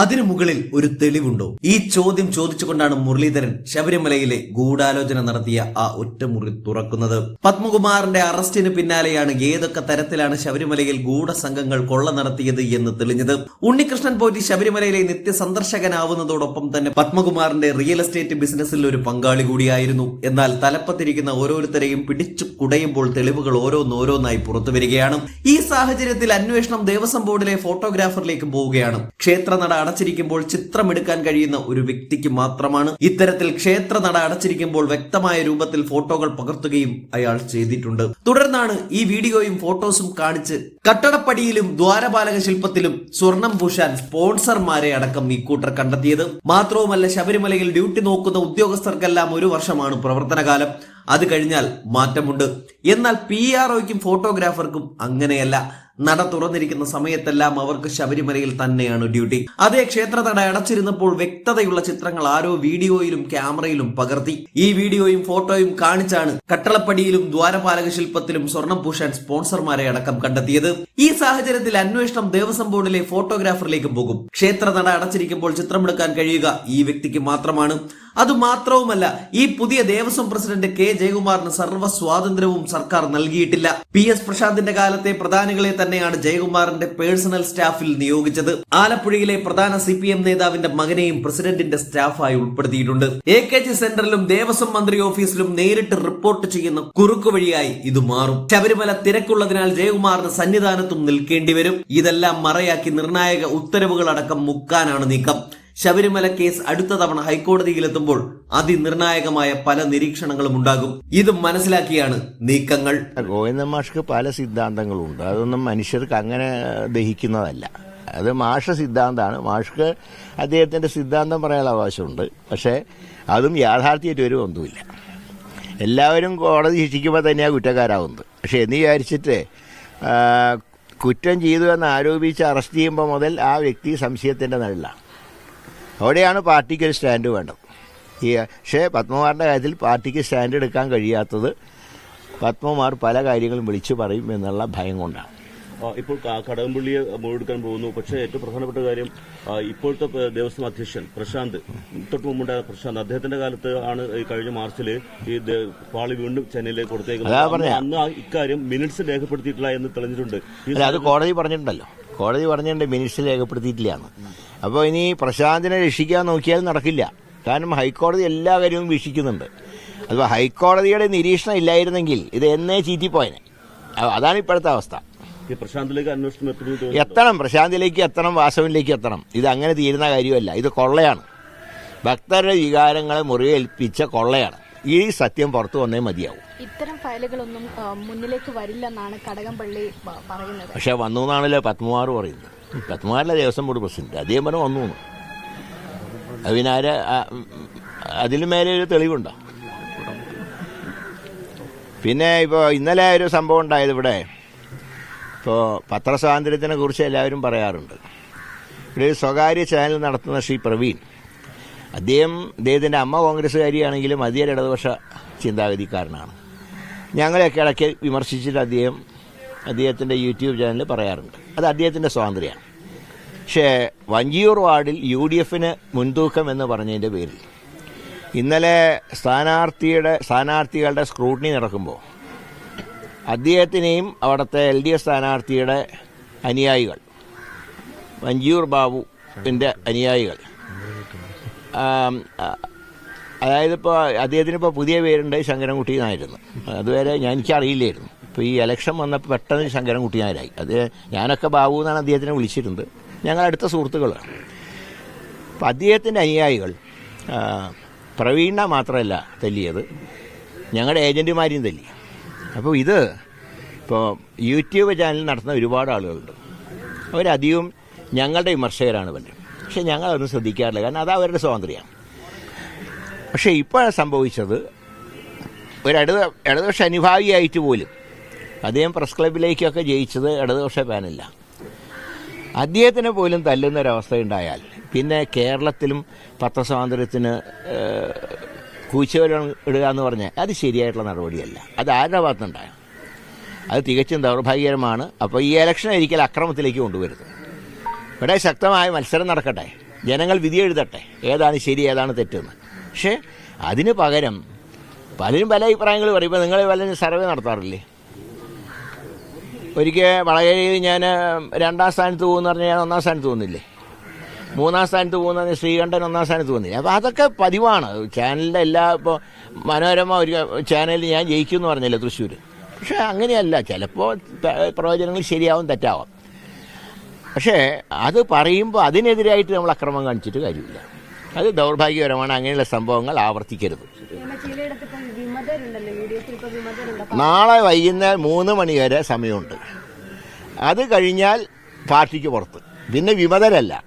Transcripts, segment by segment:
അതിനു മുകളിൽ ഒരു തെളിവുണ്ടോ? ഈ ചോദ്യം ചോദിച്ചുകൊണ്ടാണ് മുരളീധരൻ ശബരിമലയിലെ ഗൂഢാലോചന നടത്തിയ ആ ഒറ്റമുറി തുറക്കുന്നത്. പത്മകുമാറിന്റെ അറസ്റ്റിന് പിന്നാലെയാണ് ഏതൊക്കെ തരത്തിലാണ് ശബരിമലയിൽ ഗൂഢസംഘങ്ങൾ കൊള്ള നടത്തിയത് എന്ന് തെളിഞ്ഞത്. ഉണ്ണികൃഷ്ണൻ പോറ്റി ശബരിമലയിലെ നിത്യസന്ദർശകനാവുന്നതോടൊപ്പം തന്നെ പത്മകുമാറിന്റെ റിയൽ എസ്റ്റേറ്റ് ബിസിനസ്സിൽ ഒരു പങ്കാളി കൂടിയായിരുന്നു. എന്നാൽ തലപ്പത്തിരിക്കുന്ന ഓരോരുത്തരെയും പിടിച്ചു കുടയുമ്പോൾ തെളിവുകൾ ഓരോന്നോരോന്നായി പുറത്തു വരികയാണ് ഈ സാഹചര്യത്തിൽ അന്വേഷണം ദേവസ്വം ബോർഡിലെ ഫോട്ടോഗ്രാഫറിലേക്ക് പോവുകയാണ്. ക്ഷേത്രനട അടച്ചിരിക്കുമ്പോൾ ചിത്രമെടുക്കാൻ കഴിയുന്ന ഒരു വ്യക്തിക്ക് മാത്രമാണ് ഇത്തരത്തിൽ ക്ഷേത്ര നട അടച്ചിരിക്കുമ്പോൾ വ്യക്തമായ രൂപത്തിൽ ഫോട്ടോകൾ പകർത്തുകയും അയാൾ ചെയ്തിട്ടുണ്ട്. തുടർന്നാണ് ഈ വീഡിയോയും ഫോട്ടോസും കാണിച്ച് കട്ടടപ്പടിയിലും ദ്വാരപാലക ശില്പത്തിലും സ്വർണം പൂശാൻ സ്പോൺസർമാരെ അടക്കം ഇക്കൂട്ടർ കണ്ടെത്തിയത്. മാത്രവുമല്ല ശബരിമലയിൽ ഡ്യൂട്ടി നോക്കുന്ന ഉദ്യോഗസ്ഥർക്കെല്ലാം ഒരു വർഷമാണ് പ്രവർത്തനകാലം. അത് കഴിഞ്ഞാൽ മാറ്റമുണ്ട്. എന്നാൽ പി ആർ ഒയ്ക്കും ഫോട്ടോഗ്രാഫർക്കും അങ്ങനെയല്ല. നട തുറന്നിരിക്കുന്ന സമയത്തെല്ലാം അവർക്ക് ശബരിമലയിൽ തന്നെയാണ് ഡ്യൂട്ടി. അതേ ക്ഷേത്ര നട അടച്ചിരുന്നപ്പോൾ വ്യക്തതയുള്ള ചിത്രങ്ങൾ ആരോ വീഡിയോയിലും ക്യാമറയിലും പകർത്തി. ഈ വീഡിയോയും ഫോട്ടോയും കാണിച്ചാണ് കട്ടളപ്പടിയിലും ദ്വാരപാലക ശില്പത്തിലും സ്വർണം സ്പോൺസർമാരെ അടക്കം കണ്ടെത്തിയത്. ഈ സാഹചര്യത്തിൽ അന്വേഷണം ദേവസ്വം ബോർഡിലെ ഫോട്ടോഗ്രാഫറിലേക്ക് പോകും. ക്ഷേത്ര നട അടച്ചിരിക്കുമ്പോൾ ചിത്രമെടുക്കാൻ കഴിയുക ഈ വ്യക്തിക്ക് മാത്രമാണ്. അതുമാത്രവുമല്ല ഈ പുതിയ ദേവസ്വം പ്രസിഡന്റ് കെ. ജയകുമാറിന് സർവ സ്വാതന്ത്ര്യവും സർക്കാർ നൽകിയിട്ടില്ല. പി. എസ്. പ്രശാന്തിന്റെ കാലത്തെ പ്രധാനികളെ തന്നെയാണ് ജയകുമാറിന്റെ പേഴ്സണൽ സ്റ്റാഫിൽ നിയോഗിച്ചത്. ആലപ്പുഴയിലെ പ്രധാന സി പി എം നേതാവിന്റെ മകനെയും പ്രസിഡന്റിന്റെ സ്റ്റാഫായി ഉൾപ്പെടുത്തിയിട്ടുണ്ട്. എ കെ ജി സെന്ററിലും ദേവസ്വം മന്ത്രി ഓഫീസിലും നേരിട്ട് റിപ്പോർട്ട് ചെയ്യുന്ന കുറുക്കു വഴിയായി ഇത് മാറും. ശബരിമല തിരക്കുള്ളതിനാൽ ജയകുമാറിന് സന്നിധാനത്തും നിൽക്കേണ്ടി വരും. ഇതെല്ലാം മറയാക്കി നിർണായക ഉത്തരവുകളടക്കം മുക്കാനാണ് നീക്കം. ശബരിമല കേസ് അടുത്ത തവണ ഹൈക്കോടതിയിലെത്തുമ്പോൾ അതിനിർണായകമായ പല നിരീക്ഷണങ്ങളും ഉണ്ടാകും. ഇത് മനസ്സിലാക്കിയാണ് നീക്കങ്ങൾ. ഗോവിന്ദ മാഷ്ക്ക് പല സിദ്ധാന്തങ്ങളുണ്ട്. അതൊന്നും മനുഷ്യർക്ക് അങ്ങനെ ദഹിക്കുന്നതല്ല. അത് മാഷ സിദ്ധാന്തമാണ് മാഷ്ക്ക് അദ്ദേഹത്തിന്റെ സിദ്ധാന്തം പറയാനുള്ള അവകാശമുണ്ട്. പക്ഷേ അതും യാഥാർത്ഥ്യമായിട്ട് ഒരു ഒന്നുമില്ല എല്ലാവരും കോടതി ശിക്ഷിക്കുമ്പോൾ തന്നെയാണ് കുറ്റക്കാരാവുന്നത്. പക്ഷെ എന്ന് വിചാരിച്ചിട്ട് കുറ്റം ചെയ്തു എന്ന് ആരോപിച്ച് അറസ്റ്റ് ചെയ്യുമ്പോൾ മുതൽ ആ വ്യക്തി സംശയത്തിന്റെ നിഴലാണ്. അവിടെയാണ് പാർട്ടിക്ക് ഒരു സ്റ്റാൻഡ് വേണ്ടത്. ഈ പക്ഷേ പത്മകുമാറിന്റെ കാര്യത്തിൽ പാർട്ടിക്ക് സ്റ്റാൻഡ് എടുക്കാൻ കഴിയാത്തത് പത്മകുമാർ പല കാര്യങ്ങളും വിളിച്ചു പറയും എന്നുള്ള ഭയം കൊണ്ടാണ്. ഇപ്പോൾ കടകംപള്ളിയെ മുഴുവെടുക്കാൻ പോകുന്നു. പക്ഷേ ഏറ്റവും പ്രധാനപ്പെട്ട കാര്യം ഇപ്പോഴത്തെ ദേവസ്വം അധ്യക്ഷൻ പ്രശാന്ത് തൊട്ട് മുമ്പുണ്ടായ പ്രശാന്ത് അദ്ദേഹത്തിന്റെ കാലത്ത് ആണ് ഈ കഴിഞ്ഞ മാർച്ചിൽ ഈ പാളി വീണ്ടും ചെന്നൈയിലേക്ക് കൊടുത്തേക്കുന്നത് അന്ന് ഇക്കാര്യം മിനിറ്റ്സ് രേഖപ്പെടുത്തിയിട്ടില്ല എന്ന് തെളിഞ്ഞിട്ടുണ്ട്. അത് കോടതി പറഞ്ഞിട്ടുണ്ടല്ലോ. കോടതി പറഞ്ഞിട്ടുണ്ട് മിനിറ്റ്സ് രേഖപ്പെടുത്തിയിട്ടില്ലാന്ന്. അപ്പോൾ ഇനി പ്രശാന്തിനെ രക്ഷിക്കാൻ നോക്കിയാൽ നടക്കില്ല. കാരണം ഹൈക്കോടതി എല്ലാ കാര്യവും വീക്ഷിക്കുന്നുണ്ട്. അപ്പോൾ ഹൈക്കോടതിയുടെ നിരീക്ഷണം ഇല്ലായിരുന്നെങ്കിൽ ഇത് എന്നേ ചീറ്റിപ്പോയനെ. അതാണ് ഇപ്പോഴത്തെ അവസ്ഥ. പ്രശാന്തിലേക്ക് അന്വേഷണം എത്തണം പ്രശാന്തിലേക്ക് എത്തണം വാസവിലേക്ക് എത്തണം. ഇത് അങ്ങനെ തീരുന്ന കാര്യമല്ല. ഇത് കൊള്ളയാണ്. ഭക്തരുടെ വികാരങ്ങളെ മുറിവേൽപ്പിച്ച കൊള്ളയാണ്. ഈ സത്യം പുറത്തു വന്നേ മതിയാവും. ഇത്തരം ഫയലുകളൊന്നും മുന്നിലേക്ക് വരില്ല എന്നാണ് കടകംപള്ളി പറയുന്നത്. പക്ഷെ വന്നു എന്നാണല്ലോ പത്മകുമാർ പറയുന്നത്. പത്മകുമാറിലെ ദേവസ്വം ബോർഡ് പ്രസിഡന്റ്. അദ്ദേഹം പറഞ്ഞു വന്നു എന്ന്. അതിലും അതിന് മേലെ ഒരു തെളിവുണ്ടോ? പിന്നെ ഇപ്പോൾ ഇന്നലെ ഒരു സംഭവം ഉണ്ടായത് ഇവിടെ. ഇപ്പോൾ പത്രസ്വാതന്ത്ര്യത്തിനെ കുറിച്ച് എല്ലാവരും പറയാറുണ്ട്. ഇവിടെ ഒരു സ്വകാര്യ ചാനൽ നടത്തുന്ന ശ്രീ പ്രവീൺ. അദ്ദേഹം അദ്ദേഹത്തിന്റെ അമ്മ കോൺഗ്രസ്സുകാരിയാണെങ്കിലും അധികം ഇടതുപക്ഷ ചിന്താഗതിക്കാരനാണ്. ഞങ്ങളെയൊക്കെ ഇടയ്ക്ക് വിമർശിച്ചിട്ട് അദ്ദേഹം അദ്ദേഹത്തിന്റെ യൂട്യൂബ് ചാനലിൽ പറയാറുണ്ട്. അത് അദ്ദേഹത്തിന്റെ സ്വാതന്ത്ര്യമാണ്. പക്ഷേ വഞ്ചിയൂർ വാർഡിൽ യു ഡി എഫിന് മുൻതൂക്കം എന്ന് പറഞ്ഞതിന്റെ പേരിൽ ഇന്നലെ സ്ഥാനാർത്ഥിയുടെ സ്ഥാനാർത്ഥികളുടെ സ്ക്രൂട്ടിനി നടക്കുമ്പോൾ അദ്ദേഹത്തിനെയും അവിടുത്തെ എൽ ഡി എഫ് സ്ഥാനാർത്ഥിയുടെ അനുയായികൾ വഞ്ചിയൂർ ബാബുവിന്റെ അനുയായികൾ അതായത് ഇപ്പോൾ അദ്ദേഹത്തിന് ഇപ്പോൾ പുതിയ പേരുണ്ട് ശങ്കരൻകുട്ടി എന്നായിരുന്നു. അതുവരെ ഞാൻ എനിക്കറിയില്ലായിരുന്നു. ഇപ്പോൾ ഈ ഇലക്ഷൻ വന്നപ്പോൾ പെട്ടെന്ന് ശങ്കരൻകുട്ടി നായരായി. അത് ഞാനൊക്കെ ബാബു എന്നാണ് അദ്ദേഹത്തിനെ വിളിച്ചിരുന്നത്. ഞങ്ങൾ അടുത്ത സുഹൃത്തുക്കളാണ്. അപ്പം അദ്ദേഹത്തിന്റെ അനുയായികൾ പ്രവീണ മാത്രമല്ല തല്ലിയത്. ഞങ്ങളുടെ ഏജന്റുമാരെയും തല്ലി. അപ്പോൾ ഇത് ഇപ്പോൾ യൂട്യൂബ് ചാനൽ നടത്തുന്ന ഒരുപാട് ആളുകളുണ്ട്. അവരധികവും ഞങ്ങളുടെ വിമർശകരാണ് പലരും. പക്ഷെ ഞങ്ങളതൊന്നും ശ്രദ്ധിക്കാറില്ല. കാരണം അത് അവരുടെ സ്വാതന്ത്ര്യമാണ് പക്ഷേ ഇപ്പോൾ സംഭവിച്ചത്. ഒരു ഇടത് ഇടതുപക്ഷ അനുഭാവിയായിട്ട് പോലും അദ്ദേഹം പ്രസ് ക്ലബിലേക്കൊക്കെ ജയിച്ചത് ഇടതുപക്ഷ പാനല്ല അദ്ദേഹത്തിന് പോലും തല്ലുന്നൊരവസ്ഥ ഉണ്ടായാൽ പിന്നെ കേരളത്തിലും പത്രസ്വാതന്ത്ര്യത്തിന് കൂച്ചവരം ഇടുക എന്ന് പറഞ്ഞാൽ അത് ശരിയായിട്ടുള്ള നടപടിയല്ല. അത് ആരുടെ ഭാഗത്തുനിന്നുണ്ടായ അത് തികച്ചും ദൗർഭാഗ്യകരമാണ്. അപ്പോൾ ഈ ഇലക്ഷൻ ഒരിക്കൽ അക്രമത്തിലേക്ക് കൊണ്ടുവരുന്നത് ഇവിടെ ശക്തമായ മത്സരം നടക്കട്ടെ. ജനങ്ങൾ വിധി എഴുതട്ടെ. ഏതാണ് ശരി ഏതാണ് തെറ്റെന്ന്. പക്ഷേ അതിന് പകരം പലരും പല അഭിപ്രായങ്ങൾ പറയും. നിങ്ങൾ പലരും സർവേ നടത്താറില്ലേ? ഒരിക്കൽ വളകരയിൽ ഞാൻ രണ്ടാം സ്ഥാനത്ത് പോകുമെന്ന് പറഞ്ഞാൽ ഞാൻ ഒന്നാം സ്ഥാനത്ത് പോകുന്നില്ലേ? മൂന്നാം സ്ഥാനത്ത് പോകുന്ന ശ്രീകണ്ഠൻ ഒന്നാം സ്ഥാനത്ത് പോകുന്നില്ല? അപ്പോൾ അതൊക്കെ പതിവാണ്. ചാനലിന്റെ എല്ലാ ഇപ്പോൾ മനോരമ ഒരു ചാനലിൽ ഞാൻ ജയിക്കും എന്ന് പറഞ്ഞില്ല തൃശ്ശൂർ പക്ഷേ അങ്ങനെയല്ല. ചിലപ്പോൾ പ്രവചനങ്ങൾ ശരിയാവും തെറ്റാവാം. പക്ഷേ അത് പറയുമ്പോൾ അതിനെതിരായിട്ട് നമ്മൾ അക്രമം കാണിച്ചിട്ട് കാര്യമില്ല. അത് ദൗർഭാഗ്യപരമാണ് അങ്ങനെയുള്ള സംഭവങ്ങൾ ആവർത്തിക്കരുത്. നാളെ വൈകുന്നേരം മൂന്ന് മണി വരെ സമയമുണ്ട്. അത് കഴിഞ്ഞാൽ പാർട്ടിക്ക് പുറത്ത്. പിന്നെ വിമതരല്ല.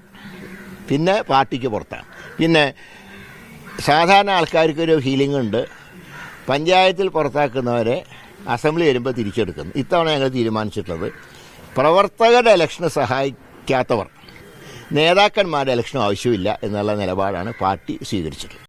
പിന്നെ പാർട്ടിക്ക് പുറത്താണ്. പിന്നെ സാധാരണ ആൾക്കാർക്ക് ഒരു ഹീലിംഗ് ഉണ്ട്. പഞ്ചായത്തിൽ പുറത്താക്കുന്നവരെ അസംബ്ലി വരുമ്പോൾ തിരിച്ചെടുക്കുന്നു. ഇത്തവണ ഞങ്ങൾ തീരുമാനിച്ചിട്ടുള്ളത് പ്രവർത്തകരുടെ ഇലക്ഷന് സഹായിക്കാത്തവർ. നേതാക്കന്മാരുടെ ഇലക്ഷനും ആവശ്യമില്ല എന്നുള്ള നിലപാടാണ് പാർട്ടി സ്വീകരിച്ചിട്ടുള്ളത്.